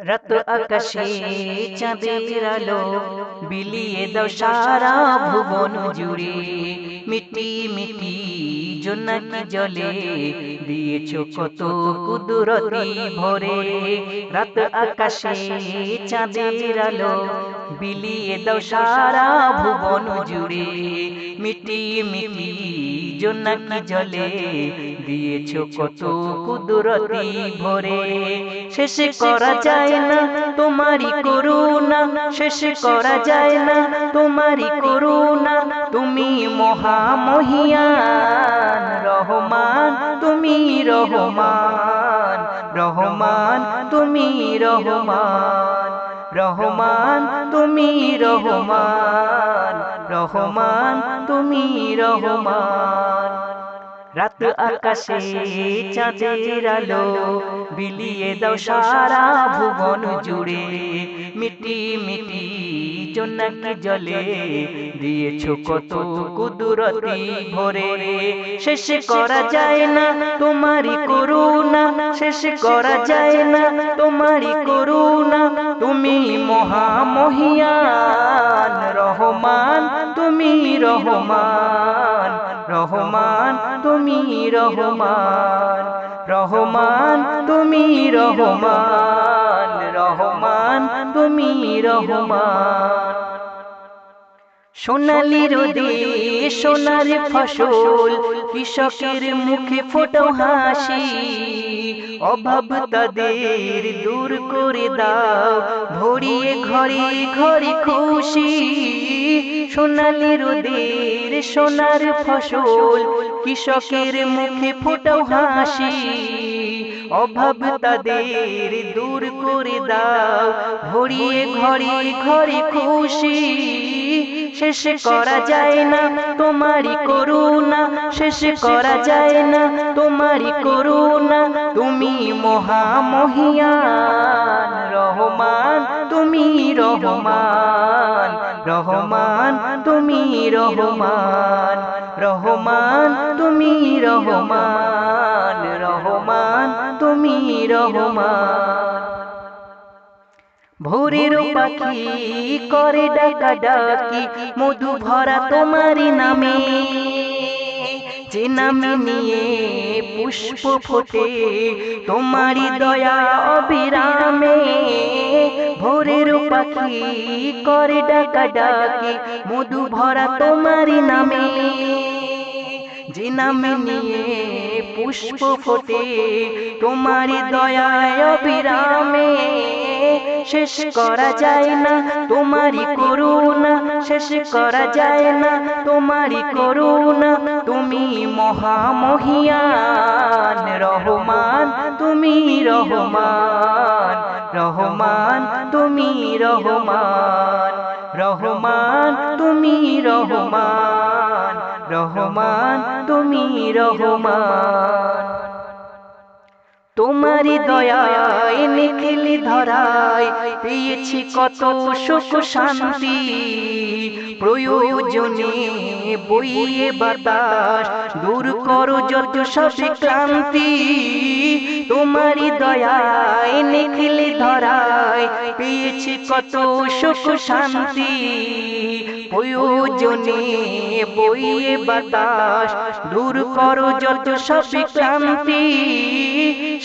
রাত আকাশে চাঁদের আলো বিলিয়ে দাও সারা ভুবন জুড়ে মিটি মিটি জোনাকি জলে দিয়েছ কত কুদরতি ভরে রাত আকাশে চাঁদের আলো বিলিয়ে দাও সারা ভুবন জুড়ে। মিটি মিটি জোনাকি জলে দিয়েছ কত কুদরতি ভরে। শেষ করা যায় না তোমারই করুণা। শেষ করা যায় না তোমারই করুণা। তুমি মহামহিয়ান রহমান। তুমি রহমান। রহমান। তুমি রহমান। রহমান, তুমি রহমান রহমান, তুমি রহমান। রাত আকাশে চাঁদের আলো বিলিয়ে দাও সারা ভুবন জুড়ে। মিটি মিটি জোনাকি জলে দিয়েছ কত কুদরতি ভরে। শেষ করা যায় না তোমারই করুণা, শেষ করা যায় না তোমারই করুণা। তুমি মহামহিয়ান রহমান তুমি রহমান রহমান তুমি রহমান রহমান তুমি রহমান রহমান তুমি রহমান। সোনালি রোদে সোনার ফসল কৃষকের মুখে ফোটো হাসি। অভাব তাদের দূর করে দাও ভরিয়ে ঘরে ঘরে খুশি। সোনালি রোদের সোনার ফসল কৃষকের মুখে ফোটো হাসি। অভাব তাদের দূর করে দাও ভরিয়ে ঘরে ঘরে খুশি। শেষ করা যায় না। তোমারই করুণা শেষ করা যায় না। তোমারই করুণা তুমি মহামহিয়ান। রহমান তুমি রহমান। রহমান তুমি রহমান। রহমান তুমি রহমান। রহমান তুমি রহমান। ভোরের পাখি করে ডাকা ডাকি মধু ভরা তোমারই নামে। যে নামে নিয়ে পুষ্প ফোটে তোমারই দয়া অবিরামে। ভোরের পাখি করে ডাকা ডাকি মধু ভরা তোমারই নামে। যে নামে নিয়ে পুষ্প ফোটে তোমারই দয়ায় অবিরামে। শেষ করা যায় না, তোমারই করুণা শেষ করা যায় না, তোমারই করুণা, তুমি মহামহিয়ান, রহমান, তুমি রহমান রহমান, তুমি রহমান রহমান, তুমি রহমান রহমান, তুমি রহমান। তোমারি দয়ায় নিখিলি ধরায় পেয়েছি কত সুখ শান্তি। প্রয়োজনে বইয়ে বাতাস দূর করো যত সব ক্লান্তি। তোমারি দয়ায় নিখিলি ধরায় পেয়েছি কত সুখ শান্তি। প্রয়োজনে বইয়ে বাতাস, দূর করো যত সব ক্লান্তি।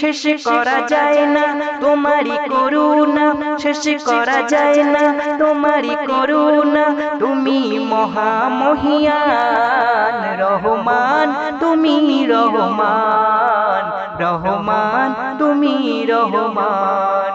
শেষ করা যায় না তোমারই করুণা, শেষ করা যায় না তোমারই করুণা। তুমি মহামহিয়ান, রহমান, তুমি রহমান রহমান, তুমি রহমান।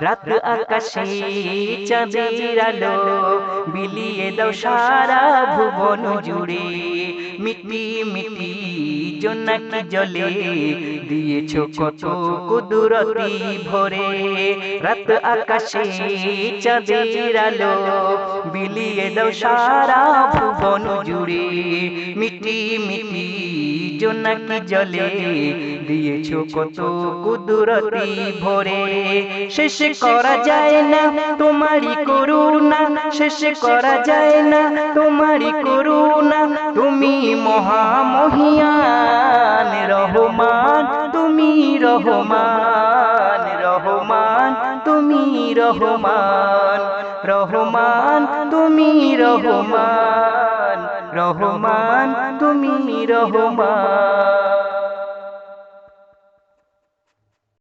রাত আকাশে চাঁদের আলো বিলিয়ে দাও সারা ভুবন জুড়ে। মিটি মিটি, জোনাকি জলে দিয়েছ কত কুদরতি ভরে। রাত আকাশে চাঁদের আলো বিলিয়ে দাও সারা ভুবন জুড়ে। মিটি মিটি, জোনাকি জলে দিয়েছ কত কুদরতি ভরে। শেষ করা যায় না, তোমারই করুণা। শেষে করা যায় না, তোমারই করুণা। তুমি মহামহিয়ান, রহমান। তুমি রহমান রহমান। তুমি রহমান রহমান। তুমি রহমান রহমান। তুমি রহমান।